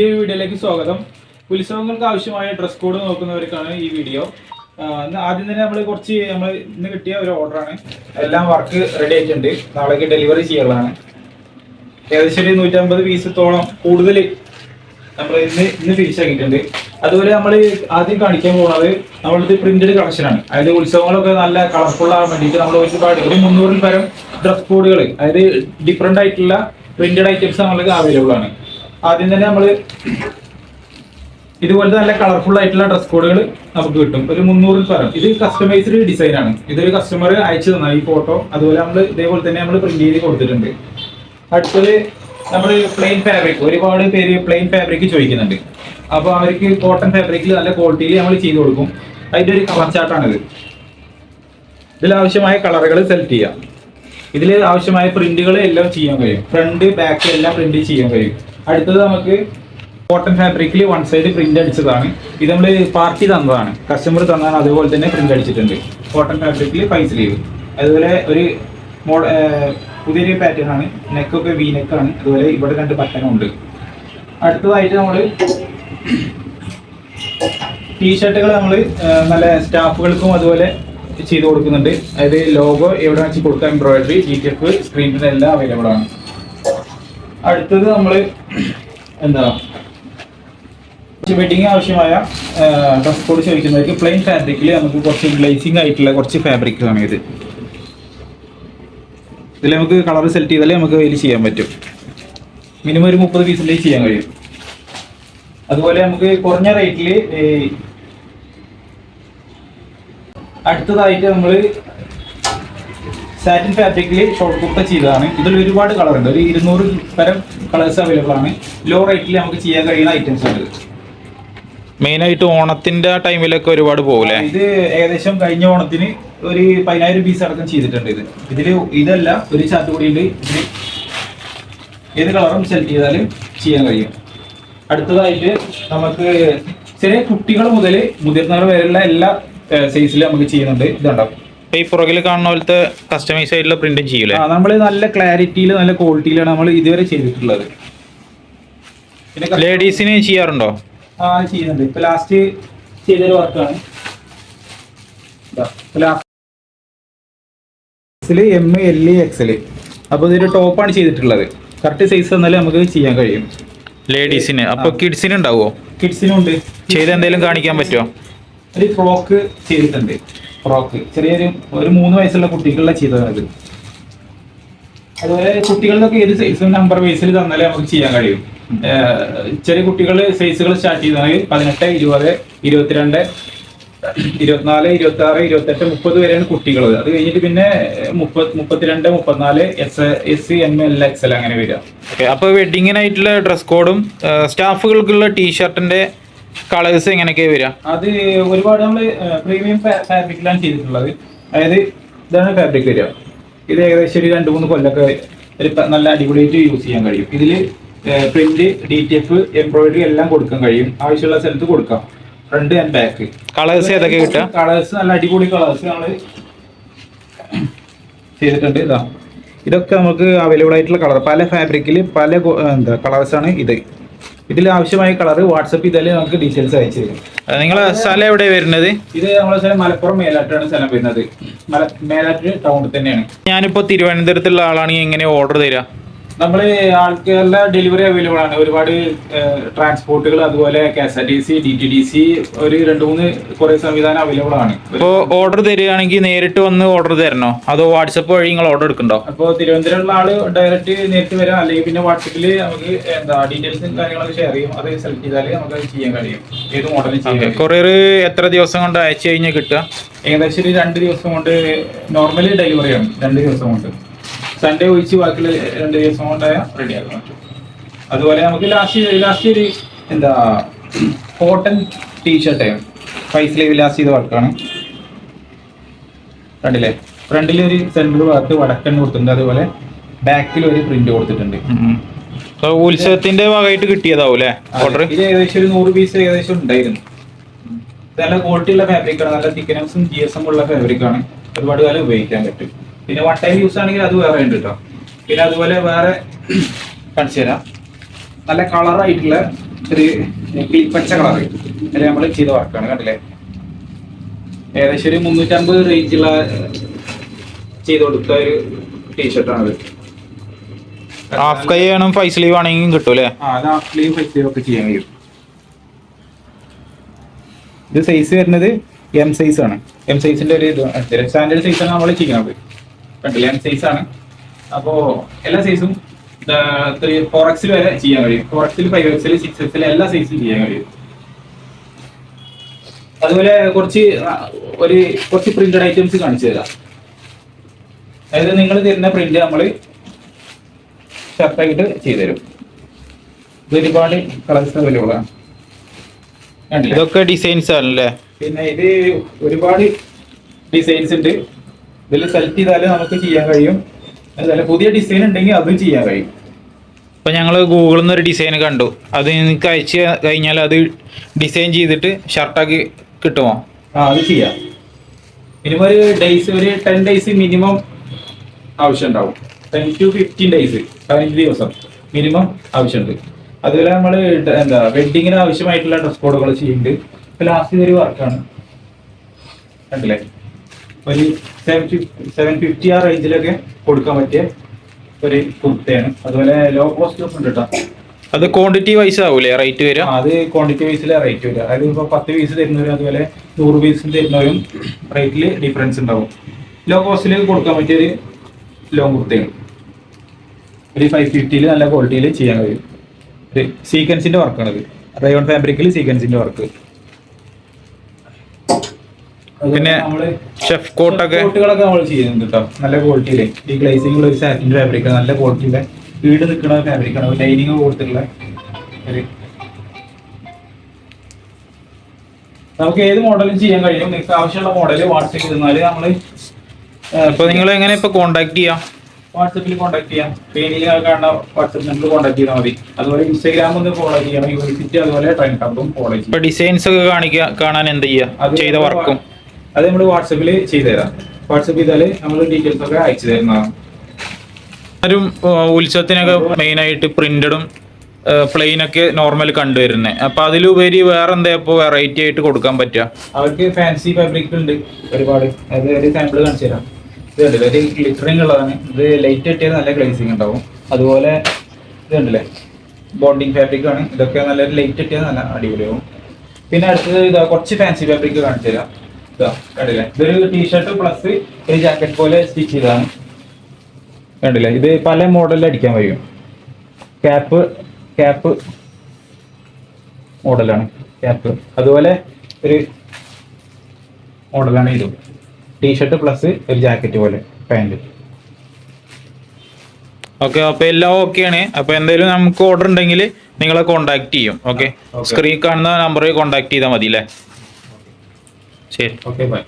ഈ വീഡിയോയിലേക്ക് സ്വാഗതം. ഉത്സവങ്ങൾക്ക് ആവശ്യമായ ഡ്രസ് കോഡ് നോക്കുന്നവർക്കാണ് ഈ വീഡിയോ ആദ്യം തന്നെ നമ്മൾ കുറച്ച് നമ്മൾ ഇന്ന് കിട്ടിയ ഒരു ഓർഡറാണ് എല്ലാം വർക്ക് റെഡി ആയിട്ടുണ്ട്. നാളേക്ക് ഡെലിവറി ചെയ്യാനുള്ളതാണ്. ഏകദേശം ഒരു നൂറ്റമ്പത് പീസത്തോളം കൂടുതൽ നമ്മൾ ഇന്ന് ഇന്ന് ഫിനിഷ് ആക്കിയിട്ടുണ്ട്. അതുപോലെ നമ്മൾ ആദ്യം കാണിക്കാൻ പോകുന്നത് നമ്മളിത് പ്രിന്റഡ് കളക്ഷനാണ് അതായത് ഉത്സവങ്ങളൊക്കെ നല്ല കളർഫുൾ ആകാൻ വേണ്ടിയിട്ട് നമ്മൾ ഒരുപാട് ഒരു മുന്നൂറിൽ പരം ഡ്രസ് കോഡുകൾ അതായത് ഡിഫറെന്റ് ആയിട്ടുള്ള പ്രിന്റഡ് ഐറ്റംസ് നമ്മൾക്ക് അവൈലബിൾ ആണ്. ആദ്യം തന്നെ നമ്മൾ ഇതുപോലത്തെ നല്ല കളർഫുൾ ആയിട്ടുള്ള ഡ്രസ് കോഡുകൾ നമുക്ക് കിട്ടും. ഒരു മുന്നൂറിൽ പരം. ഇത് കസ്റ്റമൈസ്ഡ് ഡിസൈൻ ആണ്. ഇതൊരു കസ്റ്റമർ അയച്ചു തന്ന ഈ ഫോട്ടോ അതുപോലെ നമ്മൾ ഇതേപോലെ തന്നെ നമ്മൾ പ്രിന്റ് ചെയ്ത് കൊടുത്തിട്ടുണ്ട്. അടുത്തത് നമ്മൾ പ്ലെയിൻ ഫാബ്രിക് ഒരുപാട് പേര് പ്ലെയിൻ ഫാബ്രിക് ചോദിക്കുന്നുണ്ട്. അപ്പോൾ അവർക്ക് കോട്ടൺ ഫാബ്രിക്കിൽ നല്ല ക്വാളിറ്റിയിൽ നമ്മൾ ചെയ്ത് കൊടുക്കും. അതിന്റെ ഒരു കളർ ചാർട്ടാണിത് ഇതിൽ ആവശ്യമായ കളറുകൾ സെലക്ട് ചെയ്യാം. ഇതിൽ ആവശ്യമായ പ്രിന്റുകൾ എല്ലാം ചെയ്യാൻ കഴിയും. ഫ്രണ്ട് ബാക്ക് എല്ലാം പ്രിന്റ് ചെയ്യാൻ കഴിയും. അടുത്തത് നമുക്ക് കോട്ടൺ ഫാബ്രിക്കിൽ വൺ സൈഡ് പ്രിന്റ് അടിച്ചതാണ്. ഇത് നമ്മൾ പാർട്ടി തന്നതാണ്. കസ്റ്റമർ തന്നതാണ് അതുപോലെ തന്നെ പ്രിന്റ് അടിച്ചിട്ടുണ്ട്. കോട്ടൺ ഫാബ്രിക്കിൽ ഫൈവ് സ്ലീവ് അതുപോലെ ഒരു മോഡ പുതിയൊരു പാറ്റേൺ ആണ്. നെക്കൊക്കെ വി നെക്കാണ് അതുപോലെ ഇവിടെ രണ്ട് ഉണ്ട്. അടുത്തതായിട്ട് നമ്മൾ ടീഷർട്ടുകൾ നമ്മൾ നല്ല സ്റ്റാഫുകൾക്കും അതുപോലെ ചെയ്ത് കൊടുക്കുന്നുണ്ട്. അതായത് ലോഗോ എവിടെ വെച്ച് കൊടുക്കാം എംബ്രോയിഡറി ജി ടി എഫ് സ്ക്രീനിൽ എല്ലാം അവൈലബിൾ ആണ്. അടുത്തത് നമ്മൾ എന്താ? വെഡിങ് ആവശ്യമായ ഡ്രസ് കോഡ് ചോദിക്കുന്നവർക്ക് പ്ലെയിൻ ഫാബ്രിക്കിൽ നമുക്ക് കുറച്ച് ഗ്ലേസിംഗ് ആയിട്ടുള്ള കുറച്ച് ഫാബ്രിക്കാണ് ഇത്. ഇതിൽ നമുക്ക് കളർ സെലക്ട് ചെയ്താലേ നമുക്ക് അതിൽ ചെയ്യാൻ പറ്റും. മിനിമം ഒരു മുപ്പത് പീസിലേക്ക് ചെയ്യാൻ കഴിയും. അതുപോലെ നമുക്ക് കുറഞ്ഞ റേറ്റിൽ അടുത്തതായിട്ട് നമ്മൾ സാറ്റിൻ ഫാബ്രിക്കിൽ ഷോർട്ട് കുർത്ത ചെയ്തതാണ്. ഇതിൽ ഒരുപാട് കളർ ഉണ്ട്. ഒരു ഇരുന്നൂറ് തരം കളേഴ്സ് അവൈലബിൾ ആണ്. ലോ റേറ്റിൽ നമുക്ക് ചെയ്യാൻ കഴിയുന്ന ഐറ്റംസ് ഉണ്ട്. മെയിൻ ആയിട്ട് ഓണത്തിന്റെ ആ ടൈമിലൊക്കെ ഒരുപാട് പോകില്ലേ? ഇത് ഏകദേശം കഴിഞ്ഞ ഓണത്തിന് ഒരു പതിനായിരം പീസ് അടക്കം ചെയ്തിട്ടുണ്ട് ഇത്. ഇതിൽ ഇതല്ല ഒരു ചാർട്ട് കൂടി ഉണ്ട്. ഇതിൽ ഏത് കളറും സെലക്ട് ചെയ്താലും ചെയ്യാൻ കഴിയും. അടുത്തതായിട്ട് നമുക്ക് ചെറിയ കുട്ടികൾ മുതൽ മുതിർന്നവർ വരെയുള്ള എല്ലാ സൈസിലും നമുക്ക് ചെയ്യുന്നുണ്ട്. ഇതുണ്ടോ? ഇപ്പൊ ഈ പുറകിൽ കാണുന്ന പോലത്തെ കസ്റ്റമൈസ് ആയിട്ടുള്ള പ്രിന്റും ചെയ്യൂലേ? നമ്മൾ നല്ല ക്ലാരിറ്റിയിൽ നല്ല ക്വാളിറ്റിയിലാണ് നമ്മൾ ഇതുവരെ ചെയ്തിട്ടുള്ളത്. പിന്നെ ലേഡീസിന് ചെയ്യാറുണ്ടോ? ആ ചെയ്യുന്നുണ്ട്. ഇപ്പൊ ലാസ്റ്റ് ചെയ്തൊരു വർക്കാണ്. എം എൽ എക്സൽ അപ്പൊ ഇതൊരു ടോപ്പാണ് ചെയ്തിട്ടുള്ളത്. കറക്റ്റ് സൈസ് തന്നാലും നമുക്ക് ചെയ്യാൻ കഴിയും. ലേഡീസിന് അപ്പൊ കിഡ്സിന് ഉണ്ടാവോ? കിഡ്സിനും ഉണ്ട് ചെയ്ത് എന്തെങ്കിലും കാണിക്കാൻ പറ്റുമോ ഒരു ഫ്രോക്ക് ചെയ്തിട്ടുണ്ട്. ഫ്രോക്ക് ചെറിയൊരു ഒരു മൂന്ന് വയസ്സുള്ള കുട്ടികളുടെ ചെയ്തതാണിത് അതുപോലെ കുട്ടികളൊക്കെ ഏത് സൈസ് നമ്പർ വൈസിൽ തന്നാലേ നമുക്ക് ചെയ്യാൻ കഴിയും. ചെറിയ കുട്ടികൾ സൈസുകൾ സ്റ്റാർട്ട് ചെയ്താണെങ്കിൽ പതിനെട്ട് ഇരുപത് ഇരുപത്തിരണ്ട് ഇരുപത്തിനാല് ഇരുപത്തി ആറ് ഇരുപത്തെട്ട് മുപ്പത് വരെയാണ് കുട്ടികൾ അത് കഴിഞ്ഞിട്ട് പിന്നെ മുപ്പത് മുപ്പത്തിരണ്ട് മുപ്പത്തിനാല് S S C M L X L അങ്ങനെ വരിക. അപ്പൊ വെഡിങ്ങിനായിട്ടുള്ള ഡ്രസ് കോഡും സ്റ്റാഫുകൾക്കുള്ള ടീഷർട്ടിന്റെ കളേഴ്സ് എങ്ങനെയൊക്കെ വരിക? അത് ഒരുപാട് നമ്മൾ പ്രീമിയം ഫാബ്രിക്കിലാണ് ചെയ്തിട്ടുള്ളത്. അതായത് ഇതാണ് ഫാബ്രിക് വരിക. ഇത് ഏകദേശം ഒരു രണ്ട് മൂന്ന് കൊല്ലൊക്കെ ഒരു നല്ല അടിപൊളിയായിട്ട് യൂസ് ചെയ്യാൻ കഴിയും. ഇതിൽ print D T F embroidery എല്ലാം കൊടുക്കാൻ കഴിയും. ആവശ്യമുള്ള സ്ഥലത്ത് കൊടുക്കാം. ഫ്രണ്ട് ആൻഡ് ബാക്ക് കളേഴ്സ് ഏതൊക്കെ കിട്ടുക? കളേഴ്സ് നല്ല അടിപൊളി കളേഴ്സ് നമ്മൾ ചെയ്തിട്ടുണ്ട്. ഇതാ. ഇതൊക്കെ നമുക്ക് അവൈലബിൾ ആയിട്ടുള്ള കളർ പല ഫാബ്രിക്കിൽ പല എന്താ കളേഴ്സാണ് ഇത്. ഇതിൽ ആവശ്യമായ കളർ വാട്സപ്പ് ചെയ്താൽ നമുക്ക് ഡീറ്റെയിൽസ് അയച്ചു തരും. നിങ്ങളെ സ്ഥലം എവിടെ വരുന്നത്? ഇത് നമ്മളെ സ്ഥലം മലപ്പുറം മേലാറ്റാണ് സ്ഥലം വരുന്നത്. മല മേലാറ്റ് ടൗണിൽ തന്നെയാണ്. ഞാനിപ്പോ തിരുവനന്തപുരത്തുള്ള ആളാണെങ്കിൽ എങ്ങനെ ഓർഡർ തരാ. നമ്മൾ ആൾക്കാരുടെ ഡെലിവറി അവൈലബിൾ ആണ്. ഒരുപാട് ട്രാൻസ്പോർട്ടുകൾ അതുപോലെ K S R T C D T D C ഒരു രണ്ട് മൂന്ന് കുറെ സംവിധാനം അവൈലബിൾ ആണ്. ഇപ്പോൾ ഓർഡർ തരികയാണെങ്കിൽ നേരിട്ട് വന്ന് ഓർഡർ തരണോ? അതോ വാട്സപ്പ് വഴി നിങ്ങൾ ഓർഡർ എടുക്കണ്ടോ? അപ്പോൾ തിരുവനന്തപുരമുള്ള ആൾ ഡയറക്റ്റ് നേരിട്ട് വരാം. അല്ലെങ്കിൽ പിന്നെ വാട്സപ്പിൽ നമുക്ക് എന്താ ഡീറ്റെയിൽസും കാര്യങ്ങളൊക്കെ ഷെയർ ചെയ്യും. അത് സെലക്ട് ചെയ്താൽ നമുക്ക് അത് ചെയ്യാൻ കഴിയും. ഏത് മോഡലും ചെയ്യാം കൊറിയർ എത്ര ദിവസം കൊണ്ട് അയച്ചു കഴിഞ്ഞാൽ കിട്ടുക? ഏകദേശം ഒരു രണ്ട് ദിവസം കൊണ്ട് നോർമലി ഡെലിവറി ആണ്. രണ്ട് ദിവസം കൊണ്ട്. സൺഡേ ഒഴിച്ച് ബാക്കിയുള്ള രണ്ട് ദിവസം കൊണ്ടായ റെഡി ആക്കാൻ പറ്റും. അതുപോലെ നമുക്ക് ലാസ്റ്റ് ലാസ്റ്റ് ഒരു എന്താ cotton tshirt five sleeve last ചെയ്ത വർക്കാണ് കണ്ടില്ലേ? ഫ്രണ്ടിൽ ഒരു സെൻട്രൽ ഭാഗത്ത് വടക്കൻ കൊടുത്തിട്ടുണ്ട്. അതുപോലെ ബാക്കിൽ ഒരു പ്രിന്റ് കൊടുത്തിട്ടുണ്ട്. ഉത്സവത്തിന്റെ ഭാഗമായിട്ട് കിട്ടിയതാവും അല്ലേ? ഓർഡർ ഇത് ഏകദേശം ഒരു നൂറ് പീസ് ഏകദേശം ഉണ്ടായിരുന്നു. നല്ല ക്വാളിറ്റി ഉള്ള ഫാബ്രിക് ആണ്. നല്ല തിക്കനസും ജി എസ് ഉള്ള ഫാബ്രിക് ആണ്. ഒരുപാട് കാലം ഉപയോഗിക്കാൻ പറ്റും. പിന്നെ വൺ ടൈം യൂസ് ആണെങ്കിൽ അത് വേറെ ഉണ്ട് കേട്ടോ പിന്നെ അതുപോലെ വേറെ കാണിച്ചു തരാം. നല്ല കളറായിട്ടുള്ള ഒരു പച്ച കളർ അതിൽ നമ്മൾ ചെയ്ത വർക്കാണ് കണ്ടില്ലേ? ഏകദേശം ഒരു മുന്നൂറ്റമ്പത് റേഞ്ചുള്ള ചെയ്ത് കൊടുത്ത ഒരു ടീഷർട്ടാണ് ഹാഫ് കൈ വേണം ഫൈവ് സ്ലീവ് ആണെങ്കിലും കിട്ടും അല്ലേ ആ അത് ഹാഫ് സ്ലീവ് ഫൈവ് സ്ലീവ് ഒക്കെ ചെയ്യാൻ കഴിയും. ഇത് സൈസ് വരുന്നത് എം സൈസ് ആണ്. എം സൈസിന്റെ ഒരു ഇത് സ്റ്റാൻഡേർഡ് സൈസ് ആണ് നമ്മൾ ചെയ്യുന്നത്. കണ്ടില്ല സൈസ് ആണ്. അപ്പോ എല്ലാ സൈസും ത്രീ ഫോർ എക്സിൽ വരെ ചെയ്യാൻ കഴിയും. ഫോർ എക്സിൽ ഫൈവ് എക്സിൽ സിക്സ് എക്സിൽ എല്ലാ സൈസും ചെയ്യാൻ കഴിയും. അതുപോലെ കുറച്ച് ഒരു കുറച്ച് പ്രിന്റഡ് ഐറ്റംസ് കാണിച്ചു തരാം. അതായത് നിങ്ങൾ തരുന്ന പ്രിന്റ് നമ്മൾ ഷർട്ടായിട്ട് ചെയ്തുതരും ഇത് ഒരുപാട് കളേഴ്സ് അവൈലബിൾ ആണ്? ഇതൊക്കെ ഡിസൈൻസ് ആണല്ലേ? പിന്നെ ഇത് ഒരുപാട് ഡിസൈൻസ് ഉണ്ട്. ഇതിൽ സെലക്ട് ചെയ്താലേ നമുക്ക് ചെയ്യാൻ കഴിയും. അതുപോലെ പുതിയ ഡിസൈൻ ഉണ്ടെങ്കിൽ അതും ചെയ്യാൻ കഴിയും. ഇപ്പം ഞങ്ങൾ ഗൂഗിളിൽ നിന്ന് ഒരു ഡിസൈൻ കണ്ടു. അത് നിങ്ങൾക്ക് അയച്ചു കഴിഞ്ഞാൽ അത് ഡിസൈൻ ചെയ്തിട്ട് ഷർട്ടാക്കി കിട്ടുമോ? ആ അത് ചെയ്യാം. മിനിമം ഒരു ഡേയ്സ് ഒരു ടെൻ ഡേയ്സ് മിനിമം ആവശ്യം ഉണ്ടാവും ടെൻ ടു ഫിഫ്റ്റീൻ ഡേയ്സ് പതിനഞ്ച് ദിവസം മിനിമം ആവശ്യമുണ്ട്. അതുപോലെ നമ്മൾ എന്താ വെഡ്ഡിങ്ങിന് ആവശ്യമായിട്ടുള്ള ഡ്രസ് കോഡുകൾ ചെയ്യുന്നുണ്ട്. ഇപ്പം ലാസ്റ്റ് ഒരു വർക്കാണ് കണ്ടില്ലേ? ഒരു സെവൻ സെവൻ ഫിഫ്റ്റി ആ റേഞ്ചിലൊക്കെ കൊടുക്കാൻ പറ്റിയ ഒരു കുർത്തയാണ്. അതുപോലെ ലോ കോസ്റ്റ് ഒക്കെ ഉണ്ട് കേട്ടോ അത് ക്വാണ്ടിറ്റി വൈസ് ആവൂലേ? റേറ്റ് വരിക ആ, അത് ക്വാണ്ടിറ്റി വൈസിലെ റേറ്റ് വരിക അതായത് ഇപ്പോൾ പത്ത് പീസ് തരുന്നവരും അതുപോലെ നൂറ് പീസ് തരുന്നവരും റേറ്റിൽ ഡിഫറൻസ് ഉണ്ടാവും. ലോ കോസ്റ്റിൽ കൊടുക്കാൻ പറ്റിയൊരു ലോങ് കുർത്തയാണ്. ഒരു ഫൈവ് ഫിഫ്റ്റിയിൽ നല്ല ക്വാളിറ്റിയിൽ ചെയ്യാൻ കഴിയും. ഒരു സീക്വൻസിന്റെ വർക്കാണത് റയോൺ ഫാബ്രിക്കിൽ സീക്വൻസിന്റെ വർക്ക് പിന്നെ ഷെഫ് കോട്ടൊക്കെ കോട്ടുകളൊക്കെ നമ്മൾ ചെയ്യുന്നുണ്ട് കേട്ടോ നല്ല ക്വാളിറ്റിയിലെ ഈ ഗ്ലേസിംഗ് ഉള്ള ഒരു സാറ്റിന്റെ ഫാബ്രിക് നല്ല ക്വാളിറ്റിയിലെ വീട് നിൽക്കുന്ന ഫാബ്രിക്കാണ് ലൈനിങ് കൊടുത്തിട്ടുള്ള ഒരു നമുക്ക് ഏത് മോഡലും ചെയ്യാൻ കഴിയും. നിങ്ങൾക്ക് ആവശ്യമുള്ള മോഡൽ വാട്സപ്പ് ചെയ്താൽ നമ്മൾ അപ്പൊ നിങ്ങൾ എങ്ങനെ ഇപ്പൊ കോണ്ടാക്ട് ചെയ്യാം? വാട്സപ്പിൽ കോൺടാക്ട് ചെയ്യാം. പേനിൽ കാണുന്ന വാട്സപ്പ് നമ്പർ കോൺടാക്ട് ചെയ്താൽ മതി. അതുപോലെ ഇൻസ്റ്റാഗ്രാം ഒന്ന് ഫോളോ ചെയ്യണം. യൂണിവേഴ്സിറ്റി അതുപോലെ ട്രെൻഡ് ഫോളോ ചെയ്യാം ഡിസൈൻസ് ഒക്കെ കാണിക്കുക കാണാൻ എന്ത് ചെയ്യാ? ചെയ്ത വർക്കും അത് നമ്മൾ വാട്സപ്പിൽ ചെയ്തു തരാം വാട്സപ്പ് ചെയ്താൽ നമ്മൾ ഡീറ്റെയിൽസ് ഒക്കെ അയച്ചു തരുന്നതാണ് ഒരു ഉത്സവത്തിനൊക്കെ മെയിൻ ആയിട്ട് പ്രിന്റഡും പ്ലെയിൻ ഒക്കെ നോർമൽ കണ്ടുവരുന്നത് അപ്പൊ അതിലുപരി വേറെ എന്താ ഇപ്പൊ വെറൈറ്റി ആയിട്ട് കൊടുക്കാൻ പറ്റുക? അവർക്ക് ഫാൻസി ഫാബ്രിക് ഉണ്ട് ഒരുപാട്. അത് ഒരു സാമ്പിൾ കാണിച്ചു തരാം. ഇത് കണ്ടില്ലേ? ഒരു ഗ്ലിറ്ററിങ് ഉള്ളതാണ്. ഇത് ലൈറ്റ് കിട്ടിയാൽ നല്ല ഗ്ലേസിങ് ഉണ്ടാവും. അതുപോലെ ഇത് കണ്ടില്ലേ? ബോണ്ടിങ് ഫാബ്രിക് ആണ്. ഇതൊക്കെ നല്ല ലൈറ്റ് കിട്ടിയാൽ നല്ല അടിപൊളിയാവും. പിന്നെ അടുത്തത് ഇതാ കുറച്ച് ഫാൻസി ഫാബ്രിക് കാണിച്ചു തരാം. കണ്ടില്ലേ? ഇതൊരു ടീഷർട്ട് പ്ലസ് ഒരു ജാക്കറ്റ് പോലെ സ്റ്റിച്ച് ചെയ്തതാണ്. കണ്ടില്ലേ? ഇത് പല മോഡലിൽ അടിക്കാൻ കഴിയും ക്യാപ്പ് ക്യാപ്പ് മോഡലാണ് ക്യാപ്പ് അതുപോലെ ഒരു മോഡലാണ് ഇതും. ടീഷർട്ട് പ്ലസ് ഒരു ജാക്കറ്റ് പോലെ പാന്റ് ഓക്കെ അപ്പൊ എല്ലാം ഓക്കെയാണ് അപ്പൊ എന്തായാലും നമുക്ക് ഓർഡർ ഉണ്ടെങ്കിൽ നിങ്ങളെ കോണ്ടാക്ട് ചെയ്യും. ഓക്കെ. സ്ക്രീൻ കാണുന്ന നമ്പറിൽ കോണ്ടാക്ട് ചെയ്താൽ മതി അല്ലേ? Okay, bye.